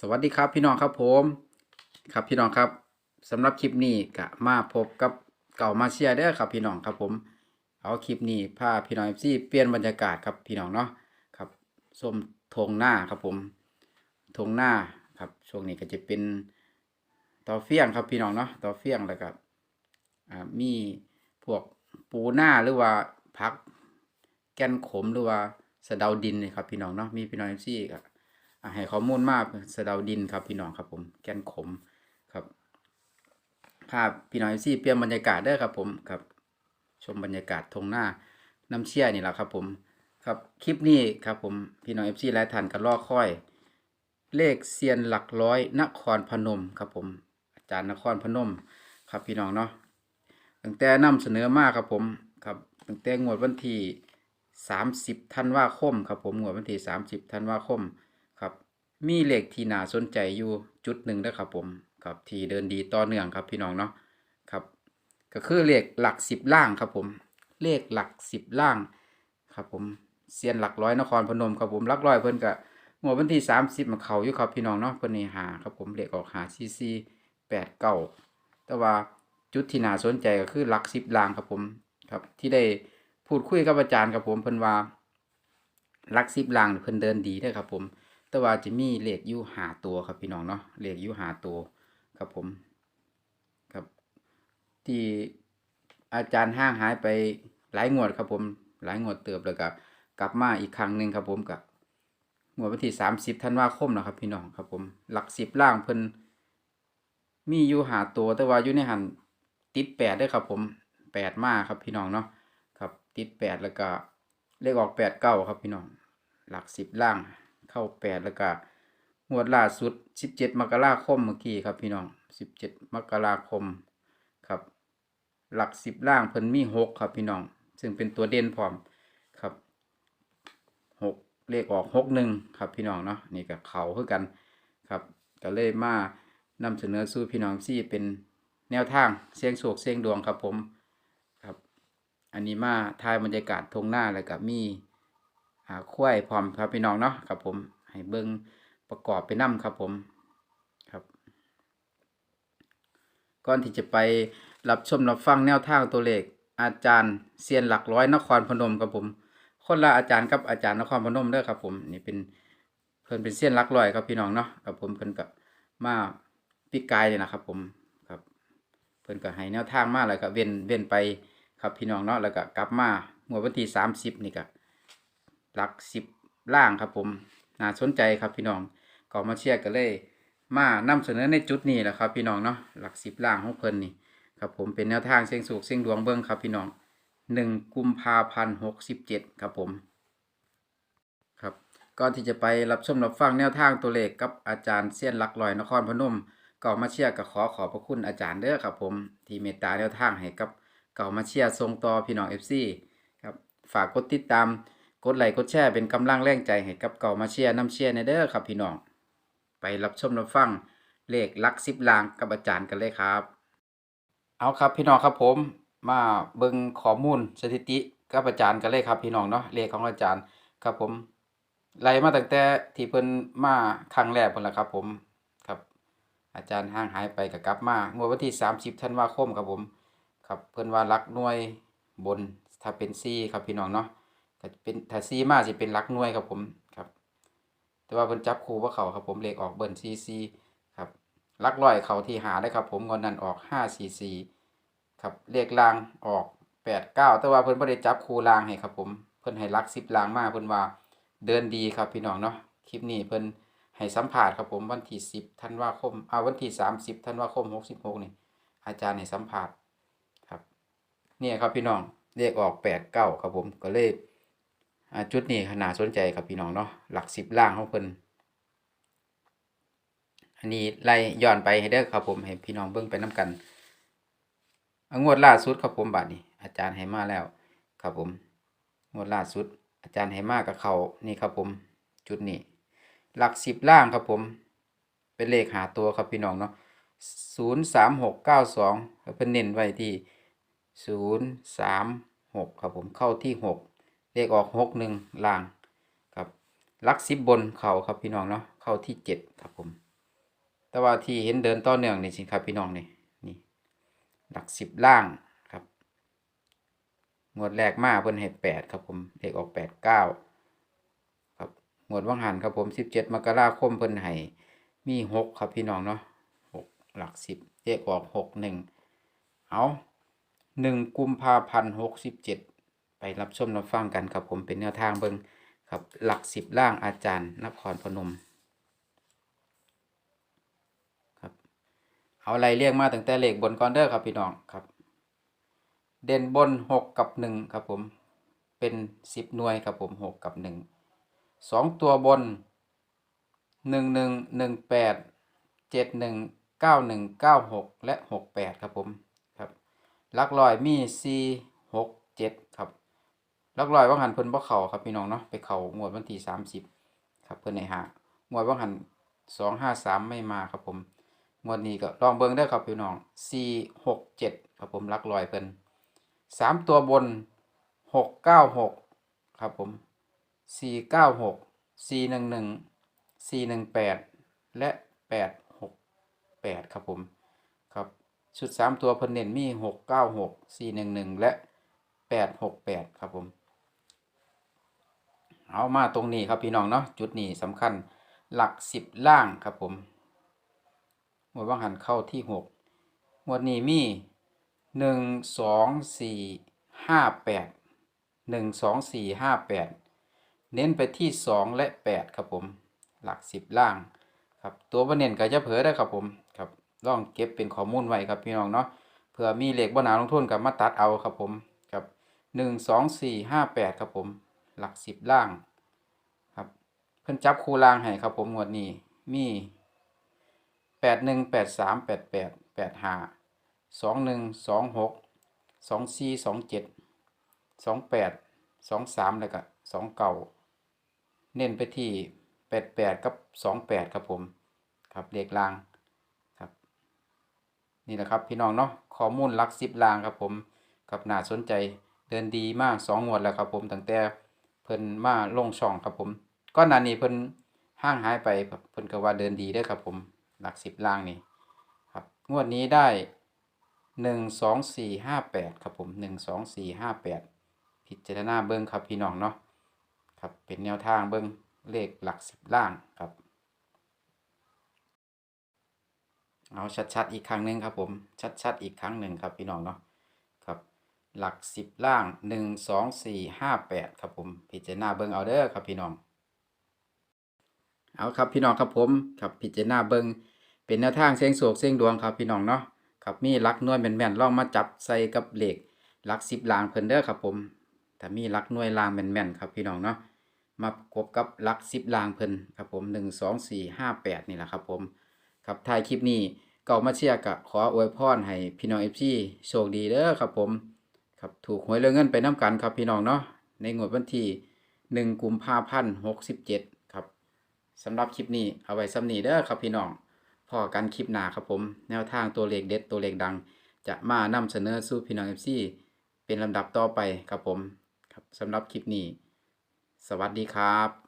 สวัสดีครับพี่น้องครับผมครับพี่น้องครับสำหรับคลิปนี้ก็มาพบกับเก่ามาเชียร์เด้ครับพี่น้องครับผมเอาคลิปนี้พาพี่น้องเอฟซีเปลี่ยนบรรยากาศครับพี่น้องเนาะครับส้มทงหน้าครับผมทงหน้าครับช่วงนี้ก็จะเป็นต่อเฟี้ยงครับพี่น้องเนาะต่อเฟี้ยงแล้วก็อ่ามีพวกปูหน้าหรือว่าพักแกนขมหรือว่าสะเดาดินนี่ครับพี่น้องเนาะมีพี่น้องเอฟซีก็อ่า ให้ข้อมูลมากสะเดาดินครับพี่น้องครับผมแกนขมครับภาพพี่น้องเอซีเปลี่ยนบรรยากาศเด้อครับผมครับ ชมบรรยากาศทงหน้าน้ำเชี่ยนี่แหละครับผมครับคลิปนี้ครับผมพี่น้องเอฟซีหลายท่านก็รอคอย เลขเซียนหลักร้อยนครพนมครับผม อาจารย์นครพนมครับพี่น้องเนาะตั้งแต่นำเสนอมาครับผมครับตั้งแต่งวดวันที่ 30ธันวาคมครับผมงวดวันที่ 30ธันวาคม มีเลขที่น่าสนใจอยู่จุดหนึ่งนะครับผมครับที่เดินดีต่อเนื่องครับพี่น้องเนาะครับ ก็คือเลขหลักสิบล่างครับผม เลขหลักสิบล่างครับผมเซียนหลักร้อยนครพนมครับผมหลักร้อยเพิ่นก็งวดวันที่สามสิบมาเขาอยู่ครับพี่น้องเนาะเพิ่นนี่หาครับผมเลขออกหาซีซีแปดเก้าแต่ว่าจุดที่น่าสนใจก็คือหลักสิบล่างครับผมครับ ที่ได้พูดคุยกับอาจารย์ครับผมเพิ่นว่าหลักสิบล่างเพิ่นเดินดีเด้ครับผม แต่ว่าจะมีเลขอยู่หาตัวครับพี่น้องเนาะเลขอยู่หาตัวครับผมครับที่อาจารย์ห้างหายไปหลายงวดครับผมหลายงวดเติบแล้วก็กลับมาอีกครั้งหนึ่งครับผมกับงวดวันที่สามสิบธันวาคมนะครับ พี่น้องครับผมหลักสิบล่างเพิ่นมีอยู่หาตัวแต่ว่าอยู่ในหันติดแปดได้ครับผมแปดมาครับพี่น้องเนาะครับติดแปดแล้วก็เลขออกแปดเก้าครับพี่น้องหลักสิบล่าง เข้าแปดแล้วก็งวดล่าสุดสิบเจ็ดมกราคมเมื่อกี้ครับพี่น้องสิบเจ็ดมกราคมครับ หลักสิบล่างเพิ่นมีหกครับพี่น้อง ซึ่งเป็นตัวเด่นพร้อมครับหกเลขออกหกหนึ่งครับพี่น้องเนาะนี่กับเขาคือกันครับก็เลยมานำเสนอสู่พี่น้องที่เป็นแนวทางเสียงโศกเสียงดวงครับผมครับ อันนี้มาทายบรรยากาศทงหน้าแล้วกับมี หาควายพร้อมครับพี่น้องเนาะครับผมให้เบิ้งประกอบไปนํครับผมครับ ก่อนที่จะไปรับชมรับฟังแนวทางตัวเลขอาจารย์เซียนหลักร้อยนครพนมครับผม คนละอาจารย์กับอาจารย์นครพนมเด้อครับผมนี่เป็นเพิ่นเป็นเซียนหลักร้อยครับพี่น้องเนาะครับผมเพิ่นก็มาปีกายเลยนะครับผมครับ เพิ่นก็ให้แนวทางมาแล้วก็เว้นเว้นไปครับพี่น้องเนาะแล้วก็กลับมาเมื่อวันที่30นี่ก็ หลักสิบล่างครับผมน่าสนใจครับพี่น้องก็มาเชียร์กันเลย มานำเสนอในจุดนี้แหละครับ พี่น้องเนาะหลักสิบล่างของเพิ่นนี่ครับผมเป็นแนวทางเสียงสูกเสียงดวงเบิ้งครับพี่น้องหนึ่งกุมภาพันธ์หกสิบเจ็ดครับผมครับก่อนที่จะไปรับชมรับฟังแนวทางตัวเลขกับอาจารย์เซียนหลักลอยนครพนมก็มาเชียร์กับขอขอบพระคุณอาจารย์เด้อครับผมที่เมตตาแนวทางให้กับเก่ามาเชียร์ทรงต่อพี่น้องเอฟซีครับฝากกดติดตาม กดไลค์กดแชร์เป็นกำลังแรงใจให้กับเก่ามาเชียร์น้ำเชียร์ในเด้อครับพี่น้อง ไปรับชมรับฟังเลขลักสิบลางกับอาจารย์กันเลยครับ เอาครับพี่น้องครับผมมาเบิ่งข้อมูลสถิติกับอาจารย์กันเลยครับพี่น้องเนาะเลขของอาจารย์ครับผมไล่มาตั้งแต่ที่เพิ่นมาครั้งแรกพุ่นละครับผมครับ อาจารย์ห่างหายไปก็กลับมางวดวันที่ 30ธันวาคมครับผม ครับเพิ่นว่ารักหน่วยบนถ้าเป็นซี่ครับพี่น้องเนาะ เป็นถ้าซีมาสิเป็นลักหน่วยครับผมครับ แต่ว่าเพิ่นจับคู่ว่าเขาครับผมเลขออกเบิ้ลซีซีครับลักร้อยเขาที่หาได้ครับ ผมงอนนั้นออกห้าสี่สี่ครับเลขลางออกแปดเก้าแต่ว่าเพิ่นบ่ได้จับคู่ลางให้ครับผมเพิ่นให้ลักสิบลางมากเพิ่นว่าเดินดีครับพี่น้องเนาะคลิปนี้เพิ่นให้สัมภาษณ์ครับผมวันที่สิบธันวาคมเอาวันที่สามสิบธันวาคมหกสิบหกนี่อาจารย์ให้สัมภาษณ์ครับเนี่ยครับพี่น้องเลขออกแปดเก้าครับผมก็เลย จุดนี้ขนาดสนใจครับพี่น้องเนาะหลักสิบล่างของเพิ่นอันนี้ไล่ย้อนไปให้เด้ครับผมให้พี่น้องเบิ่งไปน้กันงวดล่าสุดครับผมบัดนี้ อาจารย์ให้มาแล้ว ครับผมงวดล่าสุด อาจารย์ให้มากับเขานี่ครับผมจุดนี้ หลักสิบล่างครับผม เป็นเลขหาตัวครับพี่น้องเนาะศูนย์สามหกเก้าสองเพิ่นเน้นไว้ที่ศูนย์สามหกครับผมเข้าที่หก เลขออกหกหนึ่งล่างครับลักสิบบนเข่าครับพี่น้องเนาะเข้าที่เจ็ดครับผม แต่ว่าที่เห็นเดินต่อเนื่องนี่สิครับพี่น้องนี่นี่หลักสิบล่างครับงวดแรกมาเพิ่นให้แปดครับผมเลขออกแปดเก้าครับงวดว่างหันครับผมสิบเจ็ดมกราคมเพิ่นให้มีหกครับพี่น้องเนาะหกหลักสิบเลขออกหกหนึ่งเอาหนึ่งกุมภาพันธ์หกสิบเจ็ด รับชมรับฟังกันครับผมเป็นแนวทางเบิงครับหลักสิบล่างอาจารย์นครพนมครับเอาอะไรเรียกมาตั้งแต่เลขบนกอนเด้อครับพี่น้องครับ เด่นบนหกกับหนึ่งครับผมเป็นสิบหน่วยครับผมหกกับหนึ่งสองตัวบนหนึ่งหนึ่งหนึ่งแปดเจ็ดหนึ่งเก้าหนึ่งเก้าหกและหกแปดครับผมครับหลักลอยมีสี่หกเจ็ดครับ ลักลอยว่างหันเพิ่นบ่เข่าครับพี่น้องเนาะไปเข่างวดวันที่สามสิบครับเพิ่นในหางวดว่างหันสองห้าสามไม่มาครับผมงวดนี้ก็ลองเบิ่งได้ครับพี่น้องสี่หกเจ็ดครับผมลักลอยเพิ่นสามตัวบนหกเก้าหกครับผมสี่เก้าหกสี่หนึ่งหนึ่งสี่หนึ่งแปดและแปดหกแปดครับผมครับชุดสามตัวเพิ่นเน้นมีหกเก้าหกสี่หนึ่งหนึ่งและแปดหกแปดครับผม เอามาตรงนี้ครับพี่น้องเนาะจุดนี้สำคัญหลักสิบล่างครับผมหมดว่างหันเข้าที่หกหมวดนี้มีหนึ่งสองสี่ห้าแปดหนึ่งสองสี่ห้าแปดเน้นไปที่สองและแปดครับผม หลักสิบล่างครับตัวประเน้นก็จะเผลอได้ครับผมครับลองเก็บเป็นข้อมูลไว้ครับพี่น้องเนาะเผื่อมีเหล็กบนาลงทุนกับมาตัดเอาครับผมครับหนึ่งสองสี่ห้าแปดครับผม หลักสิบล่างครับ เพิ่นจับคูล่างให้ครับผมงวดนี้มีแปดหนึ่งแปดสามแปดแปดแปดห้าสองหนึ่งสองหกสองสี่สองเจ็ดสองแปดสองสามแล้วก็สองเก่าเน้นไปที่แปดแปดกับสองแปดครับผมครับเลขล่างครับ นี่แหละครับพี่น้องเนาะข้อมูลหลักสิบล่างครับผมครับน่าสนใจเดินดีมากสองงวดแล้วครับผมตั้งแต่ เพิ่นมาลงช่องครับผมก้อนหน้านี้เพิ่นห้างหายไปครับเพิ่นก็ว่าเดินดีได้ครับผมหลักสิบล่างนี่ครับงวดนี้ได้หนึ่งสองสี่ห้าแปดครับผมหนึ่งสองสี่ห้าแปดพิจารณาเบิ้งครับพี่น้องเนาะครับเป็นแนวทางเบิ้งเลขหลักสิบล่างครับ เอาชัดๆอีกครั้งหนึ่งครับผมชัดๆอีกครั้งหนึ่งครับพี่น้องเนาะ หลักสิบล่างหนึ่งสองสี่ห้าแปดครับผม พิจารณาเบิ้งเอาเด้อครับพี่น้อง เอาครับพี่น้องครับผมครับพิจารณาเบิ้งเป็นแนวทางเสียงโศกเสียงดวงครับพี่น้องเนาะครับมีลักน่วยแม่นๆลองมาจับใส่กับเหล็กหลักสิบล่างเพิ่นเด้อครับผมถ้ามีลักน่วยล่างแม่นๆครับพี่น้องเนาะมาประกบกับลักสิบล่างเพิ่นครับผมหนึ่งสองสี่ห้าแปดนี่แหละครับผมครับท้ายคลิปนี้เก่ามาเชียร์กะขออวยพรให้พี่น้องเอฟซีโชคดีเด้อครับผม ครับถูกหวยเรื่องเงินไปน้ำกันครับพี่น้องเนาะในงวดวันที่หนึ่งกุมภาพันธ์หกสิบเจ็ดครับสำหรับคลิปนี้เอาไว้สำนีเด้อครับพี่น้องพอกันคลิปหน้าครับผม แนวทางตัวเลขเด็ดตัวเลขดัง จะมานำเสนอสู่พี่น้องเอฟซีเป็นลำดับต่อไปครับผมครับสำหรับคลิปนี้ สวัสดีครับ